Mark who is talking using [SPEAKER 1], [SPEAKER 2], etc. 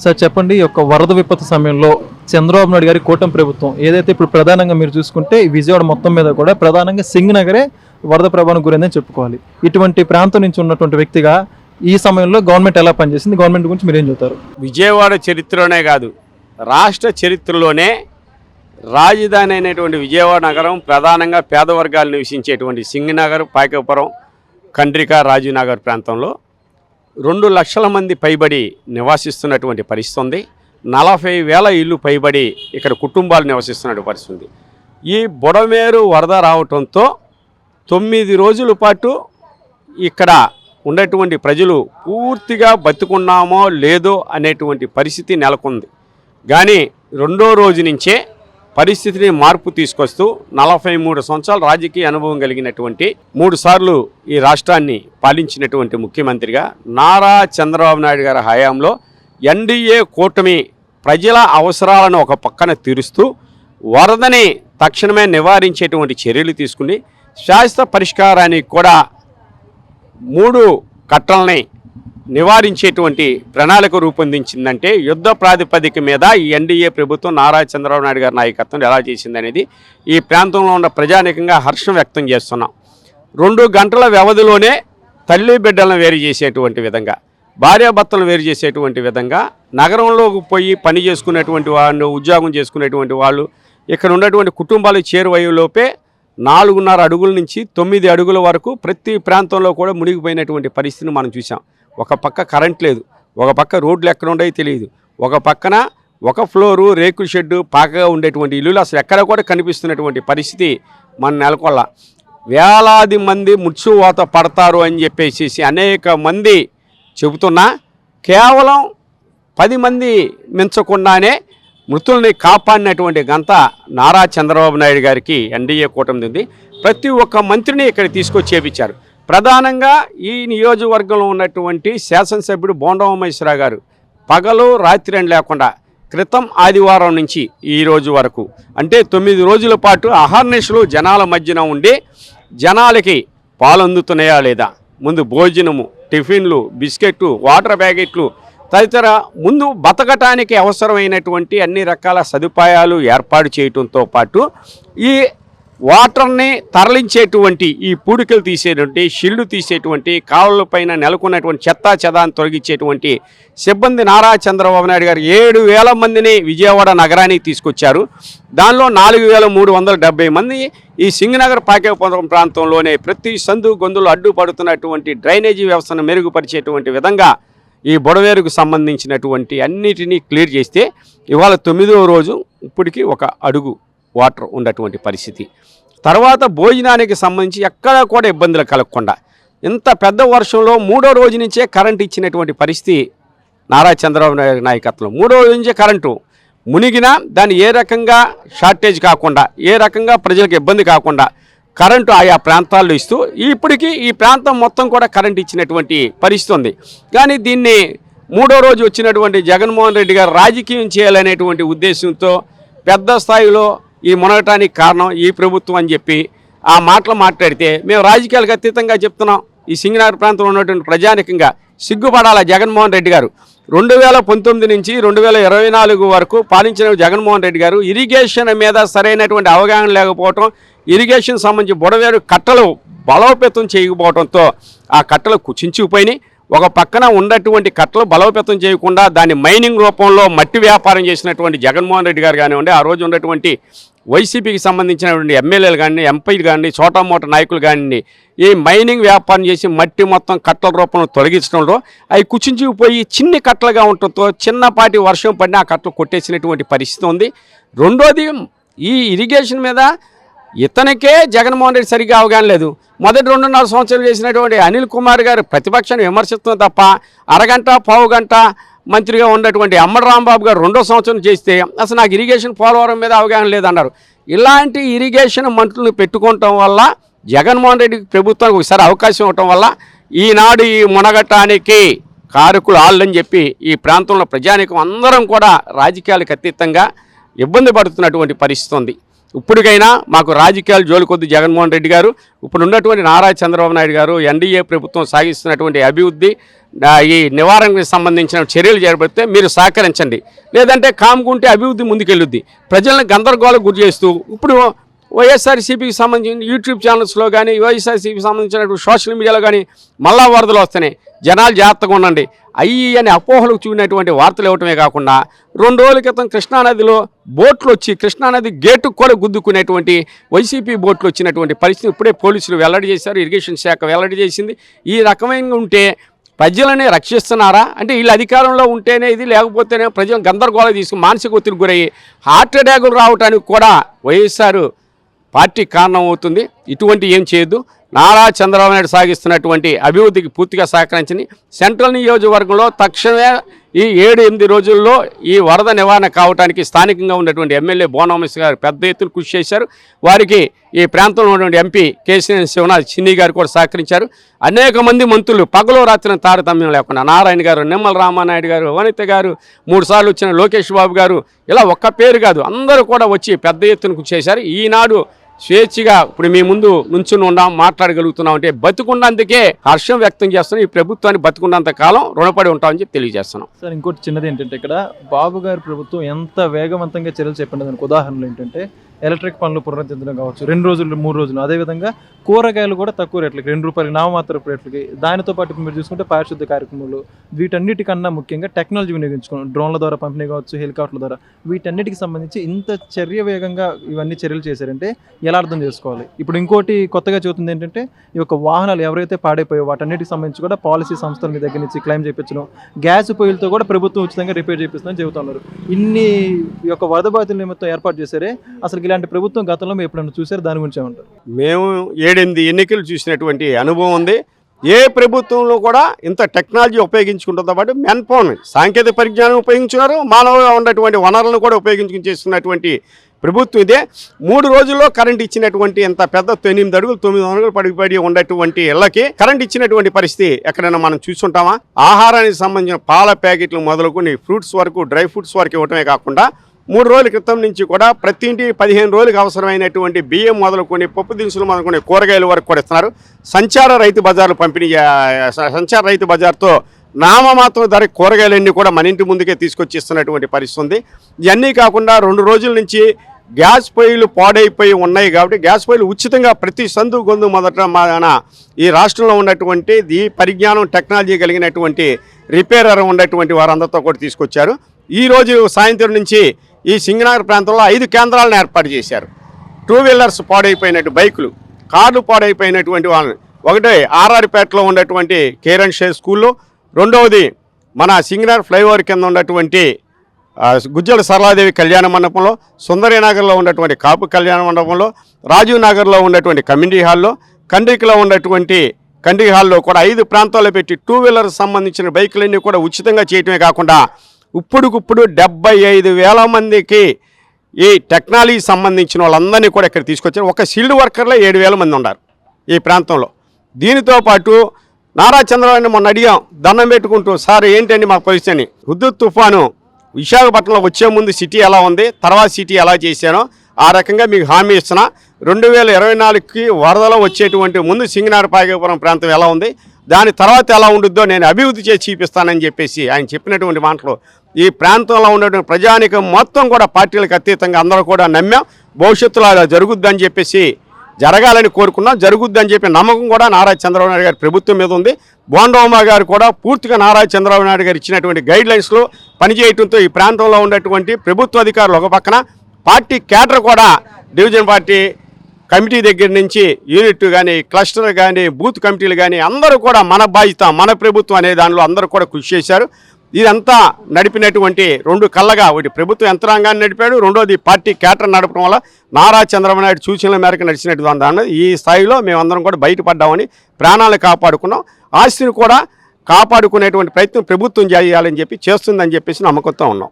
[SPEAKER 1] Sir చెప్పండి ఈ యొక్క వరద విపత్తు సమయంలో చంద్రబాబు నాయుడు గారి కూటమి ప్రభుత్వం ఏదైతే ఇప్పుడు ప్రధానంగా మీరు చూసుకుంటే విజయవాడ మొత్తం మీద కూడా ప్రధానంగా సింగ్ నగరే వరద ప్రభావం గురైందని చెప్పుకోవాలి. ఇటువంటి ప్రాంతం నుంచి ఉన్నటువంటి వ్యక్తిగా ఈ సమయంలో గవర్నమెంట్ ఎలా పనిచేసింది? గవర్నమెంట్ గురించి మీరు ఏం చెబుతారు?
[SPEAKER 2] విజయవాడ చరిత్రలోనే కాదు రాష్ట్ర చరిత్రలోనే రాజధాని అయినటువంటి విజయవాడ నగరం ప్రధానంగా పేద వర్గాలు నివసించేటువంటి సింగనగర్ పాయకపురం కండ్రిక రాజీనగర్ ప్రాంతంలో రెండు లక్షల మంది పైబడి నివాసిస్తున్నటువంటి పరిస్థితి ఉంది నలభై వేల ఇల్లు పైబడి ఇక్కడ కుటుంబాలు నివసిస్తున్నటువంటి పరిస్థితి ఉంది ఈ బుడమేరు వరద రావటంతో తొమ్మిది రోజుల పాటు ఇక్కడ ఉన్నటువంటి ప్రజలు పూర్తిగా బతుకున్నామో లేదో అనేటువంటి పరిస్థితి నెలకొంది. కానీ రెండో రోజు నుంచే పరిస్థితిని మార్పు తీసుకొస్తూ నలభై మూడు సంవత్సరాల రాజకీయ అనుభవం కలిగినటువంటి మూడు సార్లు ఈ రాష్ట్రాన్ని పాలించినటువంటి ముఖ్యమంత్రిగా నారా చంద్రబాబు నాయుడు గారి హయాంలో ఎన్డీఏ కూటమి ప్రజల అవసరాలను ఒక పక్కన తీరుస్తూ వరదని తక్షణమే నివారించేటువంటి చర్యలు తీసుకుని శాశ్వత పరిష్కారానికి కూడా మూడు కట్టల్ని నివారించేటువంటి ప్రణాళిక రూపొందించిందంటే యుద్ధ ప్రాతిపదిక మీద ఈ ఎన్డీఏ ప్రభుత్వం నారా చంద్రబాబు నాయుడు గారి నాయకత్వం ఎలా చేసిందనేది ఈ ప్రాంతంలో ఉన్న ప్రజానికంగా హర్షం వ్యక్తం చేస్తున్నాం. రెండు గంటల వ్యవధిలోనే తల్లి బిడ్డలను వేరు చేసేటువంటి విధంగా భార్యాభర్తలను వేరు చేసేటువంటి విధంగా నగరంలోకి పోయి పని చేసుకునేటువంటి వాళ్ళు ఉద్యోగం చేసుకునేటువంటి వాళ్ళు ఇక్కడ ఉన్నటువంటి కుటుంబాలు చేరువయ్యేలోపే నాలుగున్నర అడుగుల నుంచి తొమ్మిది అడుగుల వరకు ప్రతి ప్రాంతంలో కూడా మునిగిపోయినటువంటి పరిస్థితిని మనం చూసాం ఒక పక్క కరెంట్ లేదు ఒక పక్క రోడ్లు ఎక్కడ ఉండేవి తెలియదు. ఒక పక్కన ఒక ఫ్లోరు రేకుల షెడ్డు పాకగా ఉండేటువంటి ఇల్లులు అసలు ఎక్కడ కూడా కనిపిస్తున్నటువంటి పరిస్థితి మన నెలకొల్ల. వేలాది మంది ముచ్చువాత పడతారు అని చెప్పేసి అనేక మంది చెబుతున్నా కేవలం పది మంది మించకుండానే మృతుల్ని కాపాడినటువంటి గంత నారా చంద్రబాబు నాయుడు గారికి ఎన్డీఏ కూటమి ఉంది. ప్రతి ఒక్క మంత్రిని ఇక్కడ తీసుకొచ్చి చేపించారు. ప్రధానంగా ఈ నియోజకవర్గంలో ఉన్నటువంటి శాసనసభ్యుడు బోండవమేశ్వరరావు గారు. పగలు రాత్రి అని లేకుండా క్రితం ఆదివారం నుంచి ఈ రోజు వరకు. అంటే తొమ్మిది రోజుల పాటు అహర్నిశలు జనాల మధ్యన ఉండి జనాలకి పాలందుతున్నాయా లేదా? ముందు భోజనము టిఫిన్లు బిస్కెట్లు వాటర్ ప్యాకెట్లు తదితర ముందు బతకటానికి అవసరమైనటువంటి అన్ని రకాల సదుపాయాలు ఏర్పాటు చేయటంతో పాటు ఈ వాటర్ని తరలించేటువంటి ఈ పూడికలు తీసేటువంటి షిల్లు తీసేటువంటి కాలువల పైన నెలకొన్నటువంటి చెత్తా చెదాన్ని తొలగించేటువంటి సిబ్బంది నారా చంద్రబాబు నాయుడు గారు ఏడు వేల మందిని విజయవాడ నగరానికి తీసుకొచ్చారు. దానిలో నాలుగు వేల మూడు వందల డెబ్బై మంది ఈ సింగనగర్ పాకేపురం ప్రాంతంలోనే ప్రతి సందు గొంతులు అడ్డుపడుతున్నటువంటి డ్రైనేజీ వ్యవస్థను మెరుగుపరిచేటువంటి విధంగా ఈ బుడవేరుకు సంబంధించినటువంటి అన్నిటినీ క్లియర్ చేస్తే ఇవాళ తొమ్మిదవ రోజు ఇప్పటికీ ఒక అడుగు వాటర్ ఉన్నటువంటి పరిస్థితి. తర్వాత భోజనానికి సంబంధించి ఎక్కడా కూడా ఇబ్బందులు కలగకుండా ఇంత పెద్ద వర్షంలో మూడో రోజు నుంచే కరెంట్ ఇచ్చినటువంటి పరిస్థితి నారా చంద్రబాబు నాయుడు నాయకత్వంలో. మూడో రోజు నుంచే కరెంటు మునిగినా దాన్ని ఏ రకంగా షార్టేజ్ కాకుండా ఏ రకంగా ప్రజలకు ఇబ్బంది కాకుండా కరెంటు ఆయా ప్రాంతాల్లో ఇస్తూ ఇప్పటికీ ఈ ప్రాంతం మొత్తం కూడా కరెంట్ ఇచ్చినటువంటి పరిస్థితి ఉంది. కానీ దీన్ని మూడో రోజు వచ్చినటువంటి జగన్మోహన్ రెడ్డి గారు రాజకీయం చేయాలనేటువంటి ఉద్దేశంతో పెద్ద స్థాయిలో ఈ మునగటానికి కారణం ఈ ప్రభుత్వం అని చెప్పి ఆ మాటలు మాట్లాడితే మేము రాజకీయాలకు అతీతంగా చెప్తున్నాం. ఈ సింగనగర్ ప్రాంతంలో ఉన్నటువంటి ప్రజానికంగా సిగ్గుపడాల జగన్మోహన్ రెడ్డి గారు? రెండు వేల పంతొమ్మిది నుంచి రెండు వేల ఇరవై నాలుగు వరకు పాలించిన జగన్మోహన్ రెడ్డి గారు ఇరిగేషన్ మీద సరైనటువంటి అవగాహన లేకపోవటం ఇరిగేషన్ సంబంధించి బుడవేరు కట్టలు బలోపేతం చేయకపోవడంతో ఆ కట్టలు కుచించుకుపోయినాయి ఒక పక్కన ఉన్నటువంటి కట్టలు బలోపేతం చేయకుండా దాన్ని మైనింగ్ రూపంలో మట్టి వ్యాపారం చేసినటువంటి జగన్మోహన్ రెడ్డి గారు కానివ్వండి ఆ రోజు ఉన్నటువంటి వైసీపీకి సంబంధించినటువంటి ఎమ్మెల్యేలు కానీ ఎంపీలు కానీ చోటామోట నాయకులు కానివ్వండి ఈ మైనింగ్ వ్యాపారం చేసి మట్టి మొత్తం కట్టల రూపంలో తొలగించడంలో అవి కుచించిపోయి చిన్ని కట్టలుగా ఉండటంతో చిన్నపాటి వర్షం పడిన ఆ కట్టలు కొట్టేసినటువంటి పరిస్థితి ఉంది. రెండోది ఈ ఇరిగేషన్ మీద ఇతనికే జగన్మోహన్ రెడ్డి సరిగ్గా అవగాహన లేదు. మొదటి రెండున్నర సంవత్సరాలు చేసినటువంటి అనిల్ కుమార్ గారు ప్రతిపక్షాన్ని విమర్శిస్తుంది తప్ప అరగంట పావు గంట మంత్రిగా ఉన్నటువంటి అమ్మడు రాంబాబు గారు రెండో సంవత్సరం చేస్తే అసలు నాకు ఇరిగేషన్ పోలవరం మీద అవగాహన లేదన్నారు. ఇలాంటి ఇరిగేషన్ మంత్రులను పెట్టుకోవటం వల్ల జగన్మోహన్ రెడ్డి ప్రభుత్వానికి ఒకసారి అవకాశం ఇవ్వటం వల్ల ఈనాడు ఈ మునగటానికి కారకులు ఆళ్ళని చెప్పి ఈ ప్రాంతంలో ప్రజానికం అందరం కూడా రాజకీయాలకు అతీతంగా ఇబ్బంది పడుతున్నటువంటి పరిస్థితి ఉంది. ఇప్పటికైనా మాకు రాజకీయాలు జోలికొద్ది జగన్మోహన్ రెడ్డి గారు ఇప్పుడు ఉన్నటువంటి నారా చంద్రబాబు నాయుడు గారు ఎన్డీఏ ప్రభుత్వం సాగిస్తున్నటువంటి అభివృద్ధి ఈ నివారణకు సంబంధించిన చర్యలు చేపడితే మీరు సహకరించండి. లేదంటే కాముకుంటే అభివృద్ధి ముందుకెళ్ళుద్ది. ప్రజలను గందరగోళం గురి చేస్తూ ఇప్పుడు వైఎస్ఆర్సీపీకి సంబంధించిన యూట్యూబ్ ఛానల్స్లో కానీ వైఎస్ఆర్సీపీకి సంబంధించినటువంటి సోషల్ మీడియాలో కానీ మళ్ళా వరదలు వస్తున్నాయి. జనాలు జాగ్రత్తగా ఉండండి. అయ్యి అని అపోహలకు చూడినటువంటి వార్తలు ఇవ్వటమే కాకుండా రెండు రోజుల క్రితం కృష్ణానదిలో బోట్లు వచ్చి కృష్ణానది గేటు కూడా గుద్దుకునేటువంటి వైసీపీ బోట్లు వచ్చినటువంటి పరిస్థితి ఇప్పుడే పోలీసులు వెల్లడి చేశారు ఇరిగేషన్ శాఖ వెల్లడి చేసింది. ఈ రకమైన ఉంటే ప్రజలని రక్షిస్తున్నారా? అంటే వీళ్ళు అధికారంలో ఉంటేనే ఇది లేకపోతేనే ప్రజలు గందరగోళం తీసుకుని మానసిక ఒత్తిడి గురయ్యి హార్ట్ అటాకులు రావడానికి కూడా వైఎస్ఆర్ పార్టీ కారణం అవుతుంది. ఇటువంటి ఏం చేయొద్దు. నారా చంద్రబాబు నాయుడు సాగిస్తున్నటువంటి అభివృద్ధికి పూర్తిగా సహకరించని సెంట్రల్ నియోజకవర్గంలో తక్షణమే ఈ ఏడు ఎనిమిది రోజుల్లో ఈ వరద నివారణ కావడానికి స్థానికంగా ఉన్నటువంటి ఎమ్మెల్యే బోనోమస్ గారు పెద్ద ఎత్తున కృషి చేశారు. వారికి ఈ ప్రాంతంలో ఉన్నటువంటి ఎంపీ కేసీఎన్ శివనాథ్ చిన్ని గారు కూడా సహకరించారు. అనేక మంది మంత్రులు పగలో రాత్రిన తారతమ్యం లేకుండా నారాయణ గారు నిమ్మల రామానాయుడు గారు వనిత గారు మూడు సార్లు వచ్చిన లోకేష్ బాబు గారు ఇలా ఒక్క పేరు కాదు అందరూ కూడా వచ్చి పెద్ద ఎత్తున కృషి చేశారు. ఈనాడు స్వేచ్ఛగా ఇప్పుడు మీ ముందు నుంచుని ఉన్నాం మాట్లాడగలుగుతున్నాం అంటే బతుకున్నందుకే హర్షం వ్యక్తం చేస్తున్నాం. ఈ ప్రభుత్వాన్ని బతుకున్నంత కాలం రుణపడి ఉంటామని చెప్పి తెలియజేస్తున్నాం.
[SPEAKER 1] సార్ ఇంకోటి చిన్నది ఏంటంటే ఇక్కడ బాబు గారి ప్రభుత్వం ఎంత వేగవంతంగా చర్యలు చెప్పండి దానికి ఉదాహరణలు ఏంటంటే ఎలక్ట్రిక్ పనులు పునరుద్ధరించడం కావచ్చు రెండు రోజులు మూడు రోజులు. అదేవిధంగా కూరగాయలు కూడా తక్కువ రేట్లకి రెండు రూపాయలకి నామమాత్రపు రేట్లకి. దానితో పాటు మీరు చూసుకుంటే పారిశుద్ధ కార్యక్రమాలు వీటన్నిటికన్నా ముఖ్యంగా టెక్నాలజీ వినియోగించుకోవడం డ్రోన్ల ద్వారా పంపిణీ కావచ్చు హెలికాప్టర్ల ద్వారా. వీటన్నిటికి సంబంధించి ఇంత చర్య వేగంగా ఇవన్నీ చర్యలు చేశారంటే ఎలా అర్థం చేసుకోవాలి? ఇప్పుడు ఇంకోటి కొత్తగా చెబుతుంది ఏంటంటే ఈ యొక్క వాహనాలు ఎవరైతే పాడైపోయో వాటన్నిటికి సంబంధించి కూడా పాలసీ సంస్థల మీ దగ్గర నుంచి క్లెయిమ్ చేయించడం గ్యాస్ పొయ్యిలతో కూడా ప్రభుత్వం ఉచితంగా రిపేర్ చేపిస్తుందని చెబుతున్నారు. ఇన్ని ఈ యొక్క వరద బాధితుల నిమిత్తం ఏర్పాటు చేశారే అసలు ఇలాంటి ప్రభుత్వం గతంలో మీరు ఎప్పుడైనా చూసారు దాని గురించి ఏమంటారు?
[SPEAKER 2] మేము ఏడెనిమిది ఎన్నికలు చూసినటువంటి అనుభవం ఉంది. ఏ ప్రభుత్వంలో కూడా ఇంత టెక్నాలజీ ఉపయోగించుకుంటుందో పాటు మెన్ పవర్ సాంకేతిక పరిజ్ఞానం ఉపయోగించున్నారు మానవ ఉన్నటువంటి వనరులను కూడా ఉపయోగించుకుని చేస్తున్నటువంటి ప్రభుత్వం ఇదే. మూడు రోజుల్లో కరెంట్ ఇచ్చినటువంటి ఎంత పెద్ద ఎనిమిది అడుగులు తొమ్మిది అడుగులు పడిపడి ఉన్నటువంటి ఇళ్ళకి కరెంట్ ఇచ్చినటువంటి పరిస్థితి ఎక్కడైనా మనం చూస్తుంటామా? ఆహారానికి సంబంధించిన పాల ప్యాకెట్లు మొదలుకొని ఫ్రూట్స్ వరకు డ్రై ఫ్రూట్స్ వరకు ఇవ్వటమే కాకుండా మూడు రోజుల క్రితం నుంచి కూడా ప్రతి ఇంటి పదిహేను రోజులకు అవసరమైనటువంటి బియ్యం మొదలుకొని పప్పు దినుసులు మొదలుకొని కూరగాయల వరకు కూడా ఇస్తున్నారు. సంచార రైతు బజార్లు పంపిణీ సంచార రైతు బజార్తో నామమాత్రం ధర కూరగాయలన్నీ కూడా మన ఇంటి ముందుకే తీసుకొచ్చి ఇస్తున్నటువంటి పరిస్థితి ఉంది. ఇవన్నీ కాకుండా రెండు రోజుల నుంచి గ్యాస్ పొయ్యిలు పాడైపోయి ఉన్నాయి కాబట్టి గ్యాస్ పొయ్యిలు ఉచితంగా ప్రతి సందు గొంతు మొదట మన ఈ రాష్ట్రంలో ఉన్నటువంటి ఈ పరిజ్ఞానం టెక్నాలజీ కలిగినటువంటి రిపేరర్ ఉన్నటువంటి వారందరితో కూడా తీసుకొచ్చారు. ఈ రోజు సాయంత్రం నుంచి ఈ సింగనగర్ ప్రాంతంలో ఐదు కేంద్రాలను ఏర్పాటు చేశారు. టూ వీలర్స్ పాడైపోయినట్టు బైకులు కార్లు పాడైపోయినటువంటి వాళ్ళని. ఒకటి ఆర్ఆర్పేటలో ఉన్నటువంటి కేరన్ షే స్కూల్లో రెండవది మన సింగనగర్ ఫ్లైఓవర్ కింద ఉన్నటువంటి గుజ్జల సరళాదేవి కళ్యాణ మండపంలో సుందరీనగర్లో ఉన్నటువంటి కాపు కళ్యాణ మండపంలో రాజీవ్ నగర్లో ఉన్నటువంటి కమ్యూనిటీ హాల్లో కండ్రికలో ఉన్నటువంటి కండ్రి హాల్లో కూడా ఐదు ప్రాంతాల్లో పెట్టి టూ వీలర్ సంబంధించిన బైకులన్నీ కూడా ఉచితంగా చేయటమే కాకుండా ఇప్పుడుకిప్పుడు డెబ్బై ఐదు వేల మందికి ఈ టెక్నాలజీ సంబంధించిన వాళ్ళందరినీ కూడా ఇక్కడ తీసుకొచ్చారు. ఒక షీల్డ్ వర్కర్లో ఏడు వేల మంది ఉన్నారు ఈ ప్రాంతంలో. దీనితో పాటు నారా చంద్రబాబు మొన్న అడిగాం దండం పెట్టుకుంటూ సార్ ఏంటండి మా పరిస్థితి అని. హుద్దుద్ తుఫాను. విశాఖపట్నంలో వచ్చే ముందు సిటీ ఎలా ఉంది? తర్వాత సిటీ ఎలా చేశానో ఆ రకంగా మీకు హామీ ఇస్తున్నా. రెండు వేల ఇరవై నాలుగుకి వరదలో వచ్చేటువంటి ముందు సింగనార పాయకపురం ప్రాంతం ఎలా ఉంది? దాని తర్వాత ఎలా ఉండుద్దో నేను అభివృద్ధి చేసి చూపిస్తానని చెప్పేసి ఆయన చెప్పినటువంటి మాటలు ఈ ప్రాంతంలో ఉన్నటువంటి ప్రజానికం మొత్తం కూడా పార్టీలకు అతీతంగా అందరూ కూడా నమ్మాం. భవిష్యత్తులో అలా జరుగుద్దని చెప్పేసి జరగాలని కోరుకున్నాం. జరుగుద్దని చెప్పి నమ్మకం కూడా నారా చంద్రబాబు నాయుడు గారి ప్రభుత్వం మీద ఉంది. బోండోమా గారు కూడా పూర్తిగా నారా చంద్రబాబు నాయుడు గారు ఇచ్చినటువంటి గైడ్ లైన్స్లో పనిచేయటంతో ఈ ప్రాంతంలో ఉన్నటువంటి ప్రభుత్వ అధికారులు ఒక పక్కన పార్టీ కేటర్ కూడా డివిజన్ పార్టీ కమిటీ దగ్గర నుంచి యూనిట్ కానీ క్లస్టర్ కానీ బూత్ కమిటీలు కానీ అందరూ కూడా మన బాధ్యత మన ప్రభుత్వం అనే దానిలో అందరూ కూడా కృషి చేశారు. ఇదంతా నడిపినటువంటి రెండు కళ్ళగా ఒకటి ప్రభుత్వ యంత్రాంగాన్ని నడిపాడు రెండోది పార్టీ కేటర్ నడపడం వల్ల నారా చంద్రబాబు నాయుడు సూచనల మేరకు నడిచినటువంటి దాని ఈ స్థాయిలో మేమందరం కూడా బయటపడ్డామని ప్రాణాలు కాపాడుకున్నాం. ఆస్తిని కూడా కాపాడుకునేటువంటి ప్రయత్నం ప్రభుత్వం చేయాలని చెప్పి చేస్తుందని చెప్పేసి నమ్మకంతో ఉన్నాం.